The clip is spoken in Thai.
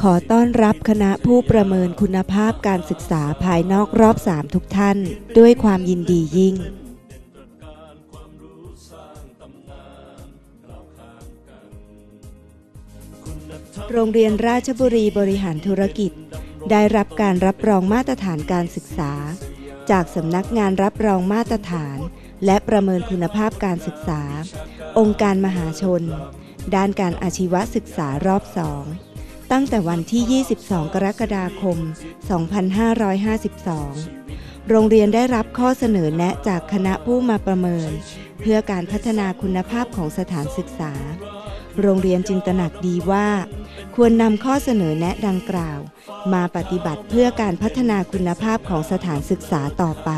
ขอต้อนรับคณะผู้ประเมินคุณภาพการศึกษาภายนอกรอบ 3 ทุกท่าน ด้วยความยินดียิ่ง โรงเรียนราชบุรีบริหารธุรกิจ ได้รับการรับรองมาตรฐานการศึกษา จากสำนักงานรับรองมาตรฐาน และประเมินคุณภาพการศึกษา องค์การมหาชน ด้านการอาชีวศึกษารอบสอง ตั้งแต่วันที่ 22 กรกฎาคม 2552 โรงเรียนได้รับข้อเสนอแนะจากคณะผู้มาประเมิน เพื่อการพัฒนาคุณภาพของสถานศึกษา โรงเรียนจึงตระหนักดีว่า ควรนำข้อเสนอแนะดังกล่าว มาปฏิบัติเพื่อการพัฒนาคุณภาพของสถานศึกษาต่อไป